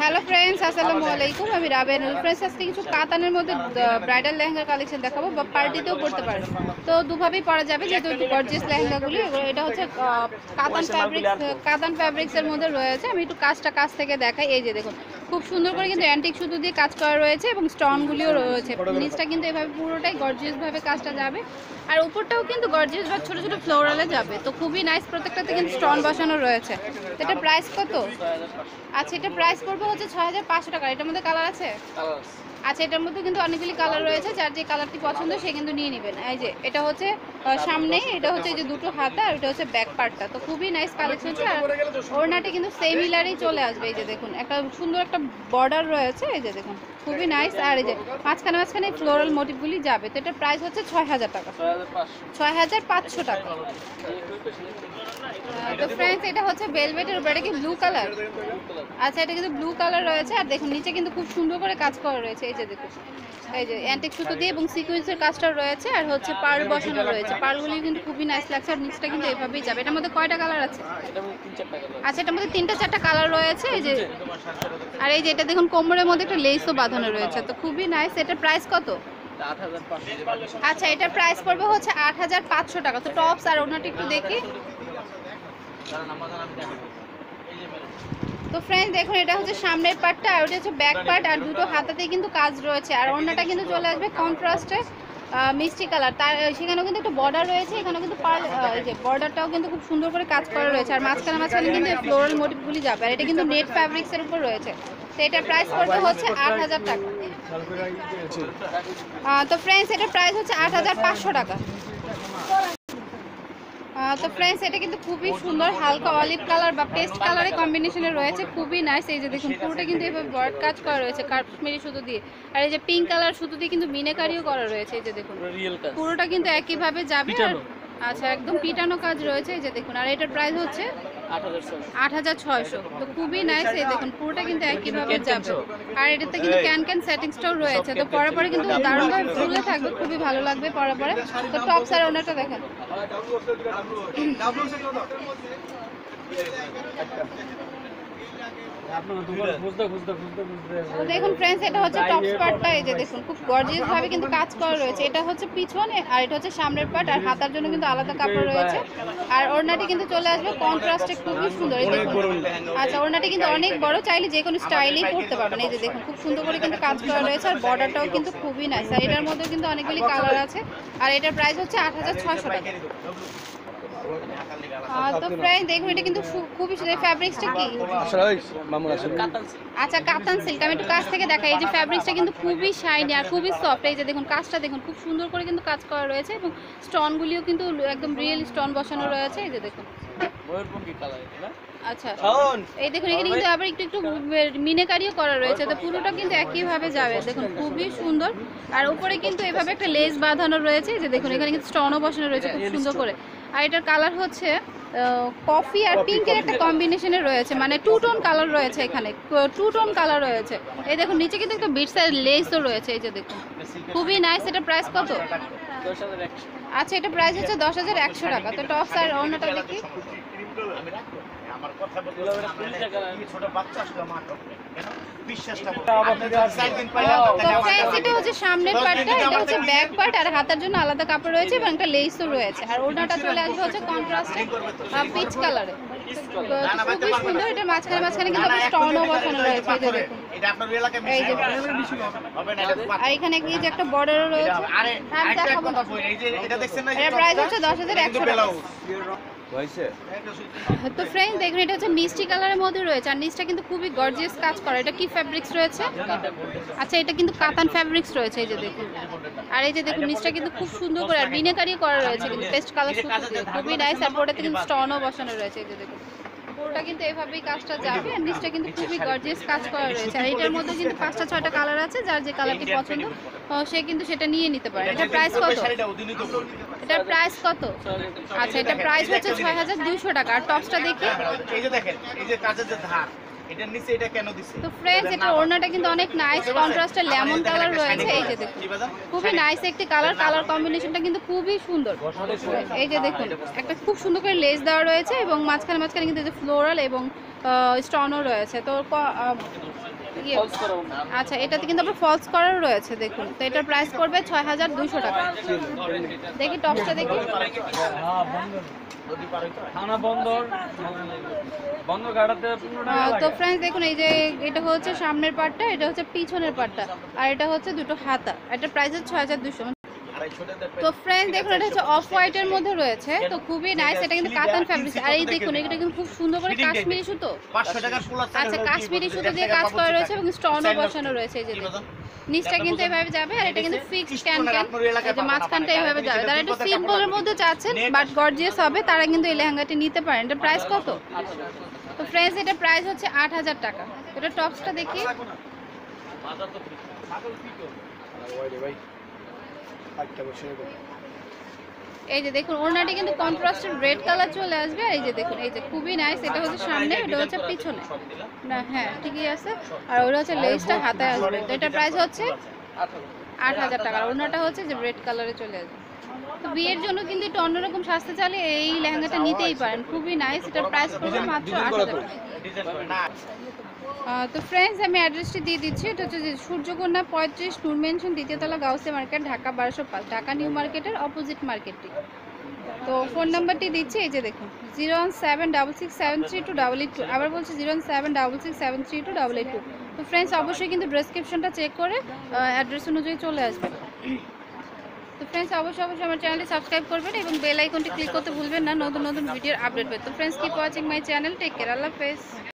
Hello friends আসসালামু আলাইকুম আমি রাবেনুল ফ্রেন্ডস আজকে কিছু কাতানের মধ্যে ব্রাইডাল লেহেঙ্গা কালেকশন দেখাবো বা পার্টিতেও পড়তে পারে। তো দুভাবেই পরা যাবে যেহেতু গর্জিয়াস লেহেঙ্গাগুলি। এটা হচ্ছে কাতান ফ্যাব্রিক্স কাতান ফ্যাব্রিক্সের মধ্যে রয়েছে। আমি একটু কাজটা কাছ থেকে দেখাই। এই যে দেখুন খুব সুন্দর করে কিন্তু অ্যান্টিক সুতো দিয়ে কাজ করা রয়েছে এবং স্টনগুলিও রয়েছে। নিচটা কিন্তু এভাবে পুরোটাই গর্জিয়াসভাবে কাজটা যাবে। আর উপরটাও কিন্তু গর্জিয়াস বা ছোটো ছোটো ফ্লোরালে যাবে। তো খুবই নাইস প্রত্যেকটাতে কিন্তু স্টন বসানো রয়েছে। তো এটা প্রাইস কত? আচ্ছা এটা প্রাইস পড়বে হচ্ছে ছয় হাজার পাঁচশো টাকা। এটার মধ্যে কালার আছে? আচ্ছা এটার মধ্যে কিন্তু অনেকগুলি কালার রয়েছে যার যে কালারটি পছন্দ সে কিন্তু নিয়ে নেবেন। এই যে এটা হচ্ছে আহ, সামনে এটা হচ্ছে যে দুটো হাতা আর এটা হচ্ছে ব্যাক পার্টটা তো খুবই নাইস কালেকশন হচ্ছে আর ওড়নাটা কিন্তু সেম ইলারই চলে আসবে। এই যে দেখুন একটা সুন্দর একটা বর্ডার রয়েছে এই যে দেখুন খুবই নাইস আর এই যে মাঝখানে মাঝখানে ফ্লোরাল মোটিভগুলি যাবে। তো এটার প্রাইস হচ্ছে ছয় হাজার টাকা। ছয় হাজার পাঁচশো টাকা। তো ফ্রেন্ডস এটা হচ্ছে ভেলভেটের উপর কি ব্লু কালার আচ্ছা এটা কিন্তু ব্লু কালার রয়েছে। আর দেখুন নিচে কিন্তু খুব সুন্দর করে কাজ করা রয়েছে। এই যে দেখুন এই যে অ্যান্টিক সুতো দিয়ে এবং সিকোয়েন্সের কাজটা রয়েছে আর হচ্ছে পার্ল বসানো রয়েছে। পার্লগুলি কিন্তু খুবই নাইস লাগছে আর নিচটা কিন্তু এভাবেই যাবে। এটার মধ্যে কয়টা কালার আছে? আচ্ছা এটার মধ্যে তিনটা চারটা কালার রয়েছে, এই যে আর এই যে এটা দেখুন, কোমরের মধ্যে একটা লেসও বাঁধানো রয়েছে। তো খুবই নাইস এটার প্রাইস কত? আচ্ছা এটার প্রাইস পড়বে হচ্ছে আট হাজার পাঁচশো টাকা। তো টপস আর ওনাটা একটু দেখি। তো ফ্রেন্ড দেখুন এটা হচ্ছে সামনের পার্টটা আর ওটা হচ্ছে ব্যাক পার্ট আর দুটো হাতাতেই কিন্তু কাজ রয়েছে। আর অন্যটা কিন্তু চলে আসবে কন্ট্রাস্টে মিষ্টি কালার তার সেখানেও কিন্তু একটা বর্ডার রয়েছে এখানেও কিন্তু পার এই যে বর্ডারটাও কিন্তু খুব সুন্দর করে কাজ করা রয়েছে। আর মাঝখানে মাঝখানে কিন্তু ফ্লোরাল মোটিভগুলি যাবে। আর এটা কিন্তু নেট ফ্যাব্রিক্সের উপর রয়েছে। তো এটার প্রাইস পড়বে হচ্ছে আট হাজার টাকা। তো ফ্রেন্ডস এটার প্রাইস হচ্ছে আট হাজার পাঁচশো টাকা। তো ফ্রেন্ডস এটা কিন্তু খুবই সুন্দর হালকা অলিভ কালার বা পেস্ট কালারের কম্বিনেশনে রয়েছে খুবই নাইস এই যে দেখুন পুরোটা কিন্তু এভাবে বর্ড কাজ করা রয়েছে কাশ্মীরি সুতো দিয়ে। আর এই যে পিঙ্ক কালার সুতো দিয়ে কিন্তু মিনেকারিও করা রয়েছে এই যে দেখুন। পুরোটা কিন্তু একইভাবে যাবে। আর আচ্ছা একদম পিটানো কাজ রয়েছে এই যে দেখুন আর এটার প্রাইস হচ্ছে আট হাজার ছয়শো। তো খুবই নাইস এই দেখুন পুরোটা কিন্তু একইভাবে যাবে। আর এটাতে কিন্তু ক্যান ক্যান সেটিংসটাও রয়েছে। তো পরে পরে কিন্তু দারুণভাবে ফুলে থাকবে খুবই ভালো লাগবে পরে পরে। তো আর ওনারটা দেখেন। দেখুন ফ্রেন্ডস এটা হচ্ছে টপ পার্টটা এই যে দেখুন খুব গর্জিয়াস ভাবে কিন্তু কাজ করা রয়েছে। এটা হচ্ছে পিছনে আর এটা হচ্ছে সামনের পার্ট আর হাতার জন্য কিন্তু আলাদা কাপড় রয়েছে। আর ওড়নাটি কিন্তু চলে আসবে কন্ট্রাস্টে খুবই সুন্দর এই দেখুন। আচ্ছা ওড়নাটি কিন্তু অনেক বড় চাইলে যে কোনো স্টাইলেই পরতে পারবেন। এই যে দেখুন খুব সুন্দর করে কিন্তু কাজ করা রয়েছে আর বর্ডারটাও কিন্তু খুবই নাইস আর এটার মধ্যে কিন্তু অনেকগুলি কালার আছে। আর এটার প্রাইস হচ্ছে আট হাজার ছয়শো টাকা। তো ফ্রেন্ড দেখুন এটা কিন্তু খুবই সুন্দর ফ্যাব্রিক্সটা কি? আচ্ছা কাতান সিল্ক আমি একটু কাছ থেকে দেখাই এই যে ফ্যাব্রিক্সটা কিন্তু খুবই শাইনি আর খুবই সফট এই যে দেখুন কাজটা দেখুন খুব সুন্দর করে কিন্তু কাজ করা রয়েছে এবং স্টোনগুলিও কিন্তু একদম রিয়েল স্টোন বসানো রয়েছে। এই যে দেখুন। আচ্ছা। এই দেখুন এখানে কিন্তু আবার একটু একটু মিনেকারিও করা রয়েছে। তো পুরোটা কিন্তু একইভাবে যাবে। দেখুন খুবই সুন্দর। আর উপরে কিন্তু এভাবে একটা লেস বাঁধানো রয়েছে। যে দেখুন এখানে কিন্তু স্টোনও বসানো রয়েছে খুব সুন্দর করে। আর এটার কালার হচ্ছে কফি আর পিঙ্কের একটা কম্বিনেশনে রয়েছে মানে টু টোন কালার রয়েছে এখানে টু টোন কালার রয়েছে। এই দেখুন নিচে কিন্তু একটা বিট সাইড লেসও রয়েছে এই যে দেখুন। খুবই নাইস এটা প্রাইস কত? আচ্ছা এটা প্রাইস হচ্ছে দশ হাজার একশো টাকা। তো টপস আর অন্যটা দেখি। আমার কথা বলতে ছোট বাচ্চা আসলে আমার বিশ্বাসটা তো ফ্রেন্ডস এটা হচ্ছে সামনের পার্টটা এটা হচ্ছে ব্যাক পার্ট আর হাতার জন্য আলাদা কাপড় রয়েছে এবং একটা লেসও রয়েছে। আর ওড়নাটা চলে আসবে হচ্ছে কন্ট্রাস্টে পিচ কালারে খুবই সুন্দর এটা মাঝখানে মাঝখানে কিন্তু একটা স্টোনও বসানো রয়েছে আর এখানে কি যে একটা বর্ডারও রয়েছে। আরে আমি আরেকটা দেখাবো। কথা না। বলি এই যে এটা দেখছেন না এই যে এটার প্রাইস হচ্ছে দশ হাজার একশো টাকা। তো ফ্রেন্ড দেখুন, এটা হচ্ছে মিষ্টি কালারের মধ্যে রয়েছে। আর নিচটা কিন্তু খুবই গর্জিয়াস কাজ করা। এটা কি ফ্যাব্রিক্স রয়েছে? আচ্ছা এটা কিন্তু কাতান ফ্যাব্রিক্স রয়েছে, এই যে দেখুন। আর এই যে দেখুন, নিচটা কিন্তু খুব সুন্দর করে আর বিনেকারিও করা রয়েছে, কিন্তু পেস্ট কালার খুবই নাইস আর ওটাতে কিন্তু স্টোনও বসানো রয়েছে, এই যে দেখুন। পুরোটা কিন্তু এভাবেই কাজটা যাবে। আর নিচটা কিন্তু খুবই গর্জিয়াস কাজ করা রয়েছে। আর এটার মধ্যে কিন্তু পাঁচটা ছয়টা কালার আছে যার যে কালারটি পছন্দ সে কিন্তু সেটা নিয়ে নিতে পারে। এটা প্রাইস কত? এটার প্রাইস কত? আচ্ছা এটা প্রাইস হচ্ছে ছয় হাজার দুইশো টাকা। আর টপসটা দেখি। এই যে দেখেন এই যে কাজের যে ধার এটার নিচে এটা কেন দিছে? তো ফ্রেন্ডস এটা ওড়নাটা কিন্তু অনেক নাইস কন্ট্রাস্টে লেমন কালার রয়েছে এই যে দেখুন। খুবই নাইস একটি কালার কালার কম্বিনেশনটা কিন্তু খুবই সুন্দর। এই যে দেখুন একটা খুব সুন্দর করে লেস দেওয়া রয়েছে এবং মাঝখানে মাঝখানে কিন্তু এই যে ফ্লোরাল এবং স্টোনও রয়েছে। তো আচ্ছা এটাতে কিন্তু আপনার ফলস করার রয়েছে দেখুন। তো এটার প্রাইস পড়বে ছয় হাজার দুশো টাকা। দেখি টপসটা দেখি। থানা বন্দর বন্দর ঘাটাতে আহ, তো ফ্রেন্ডস দেখুন এই যে এটা হচ্ছে সামনের পার্টটা এটা হচ্ছে পিছনের পার্টটা আর এটা হচ্ছে দুটো হাতা। এটা প্রাইস হচ্ছে ছয় হাজার দুশো তো ফ্রেন্ড দেখুন এটা হচ্ছে অফ হোয়াইটের মধ্যে রয়েছে। তো খুবই নাইস এটা কিন্তু কাতান ফ্যাব্রিক আর এই দেখুন এটা কিন্তু খুব সুন্দর করে কাশ্মীরি সুতো। আচ্ছা কাশ্মীরি সুতো দিয়ে কাজ করা রয়েছে এবং স্টোনও বসানো রয়েছে এই যে দেখুন। নিচটা কিন্তু এভাবে যাবে আর এটা কিন্তু ফিক্সড ক্যান ক্যান যে মাঝখানটা এভাবে যাবে। তারা একটু সিম্পলের মধ্যে চাচ্ছেন বাট গর্জিয়াস হবে তারা কিন্তু এই লেহেঙ্গাটি নিতে পারেন। এটা প্রাইস কত? তো ফ্রেন্ডস এটা প্রাইস হচ্ছে আট হাজার টাকা। এটা টপসটা দেখি। এই যে দেখুন ওড়নাটি কিন্তু কন্ট্রাস্টেড রেড কালার চলে আসবে। এই যে দেখুন এই যে খুবই নাইস এটা হচ্ছে সামনে এটা হচ্ছে পিছনে। না হ্যাঁ ঠিকই আছে। আর ওটা হচ্ছে লেসটা হাতে আসবে। তো এটার প্রাইস হচ্ছে আট হাজার টাকা। ওড়নাটা হচ্ছে যে রেড কালারে চলে আসবে। তো বিয়ের জন্য কিন্তু একটু অন্যরকম সাজতে চাইলে এই লেহেঙ্গাটা নিতেই পারেন। খুবই নাইস এটার প্রাইস পড়বে মাত্র আট হাজার টাকা। তো ফ্রেন্ডস আমি অ্যাড্রেসটি দিয়ে দিচ্ছি। এটা হচ্ছে যে সূর্যকন্যা পঁয়ত্রিশ, নূর মেনশন দ্বিতীয়তলা গাউসে মার্কেট ঢাকা বারোশো পাঁচ, ঢাকা নিউ মার্কেটের অপোজিট মার্কেটটি তো ফোন নাম্বারটি দিচ্ছি, এই যে দেখুন zero one seven double six seven three two double eight two আবার বলছি zero one seven double six seven three two double eight two তো ফ্রেন্ডস অবশ্যই কিন্তু ডেসক্রিপশনটা চেক করে অ্যাড্রেস অনুযায়ী চলে আসবে তো ফ্রেন্ডস অবশ্যই অবশ্যই আমার চ্যানেলটি সাবস্ক্রাইব করবেন এবং বেল আইকনটি ক্লিক করতে ভুলবেন না, নতুন নতুন ভিডিওর আপডেট পেতে। তো friends keep watching my channel take care আল্লাহ হাফেজ।